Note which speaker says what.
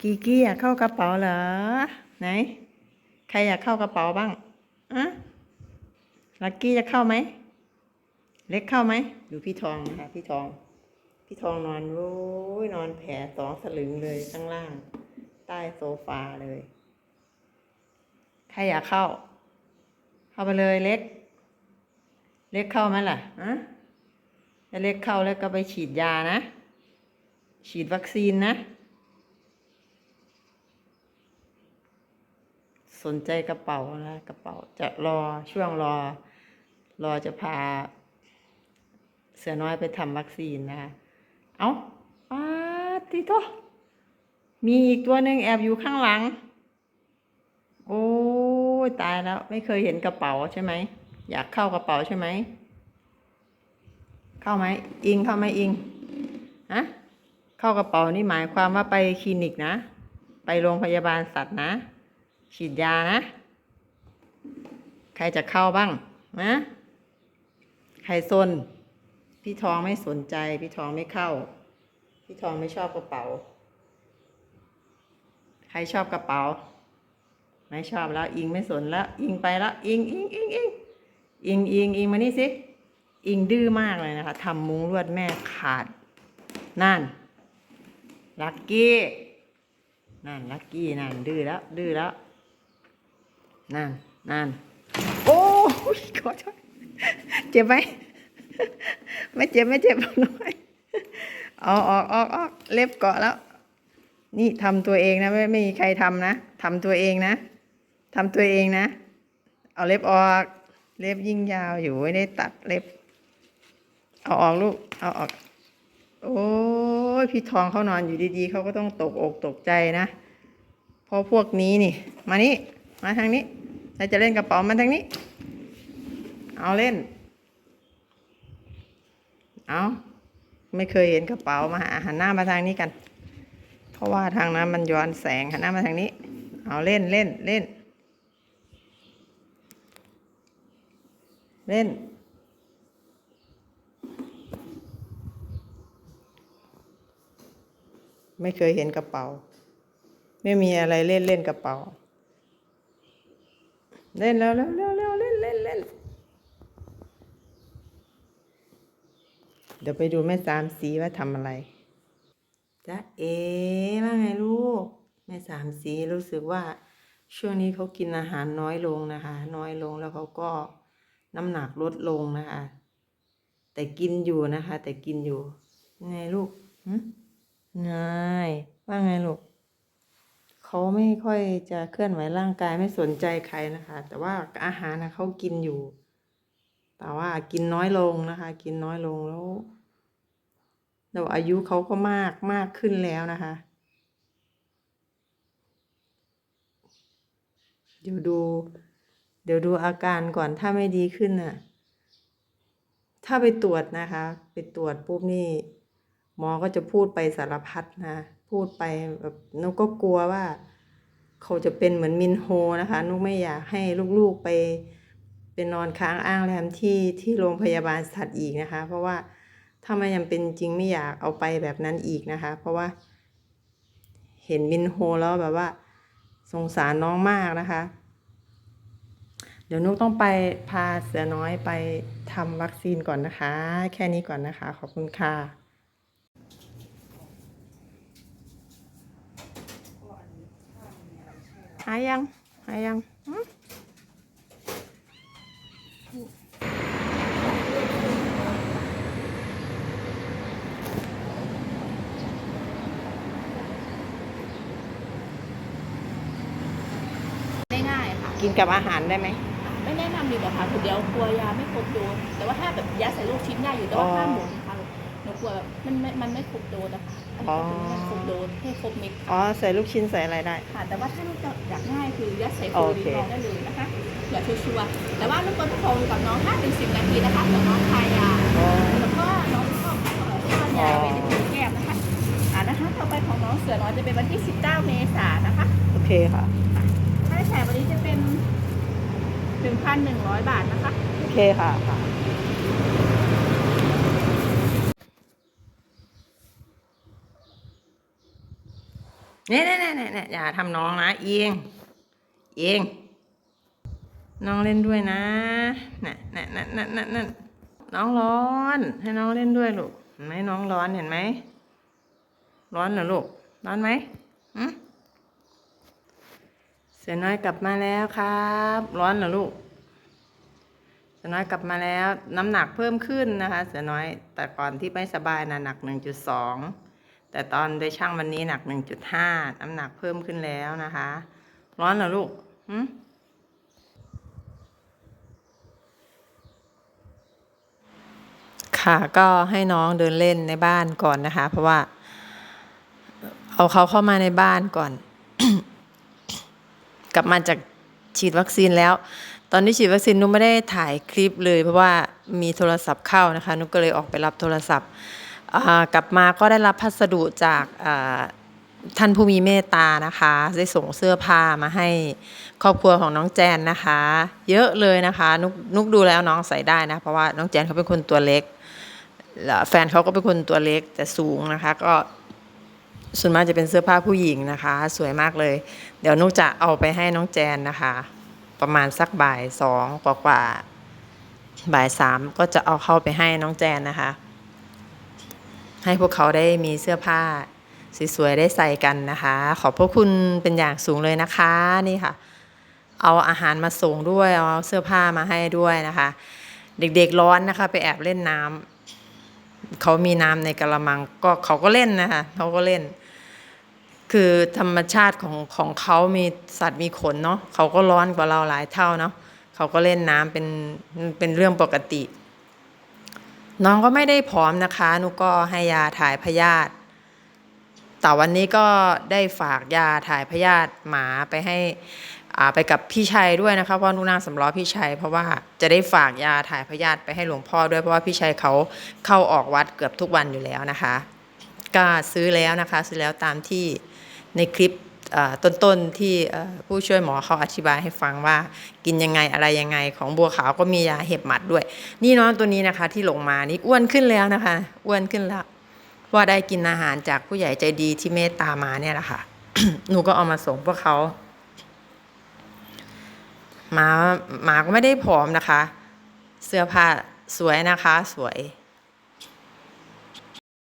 Speaker 1: กีกี้อยากเข้ากระเป๋าเหรอ ไหน ใครอยากเข้ากระเป๋าบ้างอะลักกี้จะเข้าไหม เล็กเข้าไหม ดูพี่ทองนะคะพี่ทอง พี่ทองนอนโว้ยนอนแผลสองสลึงเลยข้างล่าง ใต้โซฟาเลย ใครอยากเข้า เข้าไปเลยเล็ก เล็กเข้าไหมล่ะอะถ้าเล็กเข้าแล้วก็ไปฉีดยานะ ฉีดวัคซีนนะ สนใจกระเป๋านะกระเป๋าจะรอช่วงรอ รอจะพา เสือน้อยไปทำวัคซีนนะคะเอาปาติโตมีอีกตัวหนึ่งแอบอยู่ข้างหลัง โอ้ยตายแล้ว ไม่เคยเห็นกระเป๋าใช่ไหม อยากเข้ากระเป๋าใช่ไหม เข้าไหมอิงเข้าไหมอิงฮะเข้ากระเป๋านี่หมายความว่าไปคลินิกนะ ไปโรงพยาบาลสัตว์นะ ฉีดยานะ ใครจะเข้าบ้างนะใครซนพี่ทองไม่สนใจ พี่ทองไม่เข้า พี่ทองไม่ชอบกระเป๋า ใครชอบกระเป๋า ไม่ชอบแล้ว อิงไม่สนแล้ว อิงไปแล้วอิงอิงอิงอิงอิงอิงอิงมานี่สิอิงดื้อมากเลยนะคะทำมุ้งลวดแม่ขาด นั่น ลักกี้ นั่น ลักกี้ นั่น ดื้อแล้ว ดื้อแล้ว นั่นนั่นโอ้ยขอโทษเจ็บไหมไม่เจ็บไม่เจ็บน้อยเอาออกออกออกเล็บเกาะแล้ว นี่ทำตัวเองนะไม่ไม่มีใครทำนะทำตัวเองนะทำตัวเองนะ เอาเล็บออก เล็บยิ่งยาวอยู่ไม่ได้ตัดเล็บ เอาออกลูก เอาออก โอ้ยพี่ทองเขานอนอยู่ดีๆเขาก็ต้องตกอกตกใจนะเพราะพวกนี้นี่ มานี่ มาทางนี้ ถ้าจะเล่นกระเป๋ามาทางนี้ เอาเล่น เอาไม่เคยเห็นกระเป๋ามาหาหันหน้ามาทางนี้กัน เพราะว่าทางนั้นมันย้อนแสงหันหน้ามาทางนี้ เอาเล่นเล่นเล่น เล่น ไม่เคยเห็นกระเป๋า ไม่มีอะไรเล่นเล่นกระเป๋า เล่นแล้วแล้วแล้วแล้วเล่นเล่นเล่นเดี๋ยวไปดูแม่สามสีว่าทำอะไรจ๊ะเอ๋ว่าไงลูก แม่สามสีรู้สึกว่าช่วงนี้เขากินอาหารน้อยลงนะคะ น้อยลงแล้วเขาก็น้ำหนักลดลงนะคะ แต่กินอยู่นะคะ แต่กินอยู่ไงลูกหึนายว่าไงลูก เขาไม่ค่อยจะเคลื่อนไหวร่างกายไม่สนใจใครนะคะ แต่ว่าอาหารนะเขากินอยู่ แต่ว่ากินน้อยลงนะคะ กินน้อยลงแล้วแล้วอายุเขาก็มากมากขึ้นแล้วนะคะ เดี๋ยวดู เดี๋ยวดูอาการก่อนถ้าไม่ดีขึ้นน่ะ ถ้าไปตรวจนะคะ ไปตรวจปุ๊บนี่ หมอก็จะพูดไปสารพัดนะ พูดไปแบบนุกก็กลัวว่า เขาจะเป็นเหมือนมินโฮนะคะ นุกไม่อยากให้ลูกๆไปเป็นนอนค้างอ้างแรมที่ที่โรงพยาบาลสัตว์อีกนะคะ เพราะว่าถ้ามันยังเป็นจริงไม่อยากเอาไปแบบนั้นอีกนะคะ เพราะว่า เห็นมินโฮแล้วแบบว่า สงสารน้องมากนะคะ เดี๋ยวนุกต้องไปพาเสือน้อยไปทำวัคซีนก่อนนะคะ แค่นี้ก่อนนะคะ ขอบคุณค่ะายัง หายังหึ
Speaker 2: ได้ง่ายค่ะ
Speaker 1: กินกับอาหารได้ไหม
Speaker 2: ไม่แนะนำดีกว่าค่ะคือเดี๋ยวกลัวยาไม่ครบโดสแต่ว่าถ้าแบบยาใส่ลูกชิ้นได้อยู่แต่ว่า
Speaker 1: อ๋อ
Speaker 2: ห้ามหมุนค่ะ หนูกลัวแบบมันไม่มันไม่ครบโดสนะคะอัน
Speaker 1: อ๋อ
Speaker 2: นี้มันครบโดสให้ครบเม็ด
Speaker 1: อ๋อ
Speaker 2: ค่ะ
Speaker 1: ใส่ลูกชิ้นใส่อะไรได้
Speaker 2: ค่ะแต่ว่าถ้าลูกจะอยากง่ายคือยัดใส่โฟ
Speaker 1: โอ
Speaker 2: ลี
Speaker 1: เค
Speaker 2: นองได้เลยนะคะอย่าชัวร์ๆแต่ว่าลูกก็ต้องโทรกับน้อง5ถึง10นาทีนะคะเดี๋ยวน้องทายยา
Speaker 1: อ๋อ
Speaker 2: แล้วก็น้องก็เอ่อทานยาไปในถุงแก้มนะคะ อ่านะคะ ต่อไปของน้องเสือน้อยจะเป็นวันที่ 19 เมษายนนะคะ
Speaker 1: โอเคค่ะ
Speaker 2: ค่าใช้จ่ายวันนี้จะเป็น 1,100 บาทนะคะ
Speaker 1: โอเคค่ะค่ะ เนี่ยเนี่ยเนี่ยเนี่ยอย่าทำน้องนะเอียงเอียงน้องเล่นด้วยนะน่ะน่ะน่ะน่ะน่ะน่ะน้องร้อน ให้น้องเล่นด้วยลูกเห็นไหมน้องร้อนเห็นไหมร้อนเหรอลูกร้อนไหมอืมเสือน้อยกลับมาแล้วครับ ร้อนเหรอลูกเสือน้อยกลับมาแล้ว น้ำหนักเพิ่มขึ้นนะคะ เสือน้อยแต่ก่อนที่ไม่สบายนะหนักหนึ่งจุดสอง แต่ตอนได้ช่างวันนี้หนักหนึ่งจุดห้าน้ำหนักเพิ่มขึ้นแล้วนะคะ ร้อนเหรอลูกหืค่ะก็ให้น้องเดินเล่นในบ้านก่อนนะคะ เพราะว่า เอาเขาเข้ามาในบ้านก่อน กลับมาจากฉีดวัคซีนแล้ว ตอนที่ฉีดวัคซีนนุกไม่ได้ถ่ายคลิปเลย เพราะว่ามีโทรศัพท์เข้านะคะนุกก็เลยออกไปรับโทรศัพท์ กลับมาก็ได้รับพัสดุจากท่านผู้มีเมตตานะคะ ได้ส่งเสื้อผ้ามาให้ครอบครัวของน้องแจนนะคะ เยอะเลยนะคะนุกนุกดูแล้วน้องใส่ได้นะ เพราะว่าน้องแจนเขาเป็นคนตัวเล็กแฟนเขาก็เป็นคนตัวเล็กแต่สูงนะคะ ก็ส่วนมากจะเป็นเสื้อผ้าผู้หญิงนะคะ สวยมากเลย เดี๋ยวนุกจะเอาไปให้น้องแจนนะคะ ประมาณสักบ่ายสองกว่ากว่าบ่ายสามก็จะเอาเข้าไปให้น้องแจนนะคะ ให้พวกเขาได้มีเสื้อผ้าสวยๆได้ใส่กันนะคะ ขอบพระคุณเป็นอย่างสูงเลยนะคะนี่ค่ะ เอาอาหารมาส่งด้วยเอาเสื้อผ้ามาให้ด้วยนะคะ เด็กๆร้อนนะคะ ไปแอบเล่นน้ำเขามีน้ำในกระมังก็เขาก็เล่นนะคะเขาก็เล่น คือธรรมชาติของของเขามีสัตว์มีขนเนาะเขาก็ร้อนกว่าเราหลายเท่าเนาะเขาก็เล่นน้ำเป็นเป็นเรื่องปกติ น้องก็ไม่ได้ผอมนะคะนุก็ให้ยาถ่ายพยาธิแต่วันนี้ก็ได้ฝากยาถ่ายพยาธิหมาไปให้อ่าไปกับพี่ชัยด้วยนะคะเพราะนุนางสำล้อพี่ชัยเพราะว่าจะได้ฝากยาถ่ายพยาธิไปให้หลวงพ่อด้วยเพราะว่าพี่ชัยเขาเข้าออกวัดเกือบทุกวันอยู่แล้วนะคะ ก็ซื้อแล้วนะคะ ซื้อแล้วตามที่ในคลิป ต้นๆที่ผู้ช่วยหมอเขาอธิบายให้ฟังว่ากินยังไงอะไรยังไง ของบัวขาวก็มียาเห็บหมัดด้วย นี่น้องตัวนี้นะคะ ที่ลงมานี่อ้วนขึ้นแล้วนะคะ อ้วนขึ้นแล้วว่าได้กินอาหารจากผู้ใหญ่ใจดีที่เมตตามาเนี่ยแหละค่ะ หนูก็เอามาส่งพวกเขาหมาหมาก็ไม่ได้ผอมนะคะ เสื้อผ้าสวยนะคะ สวย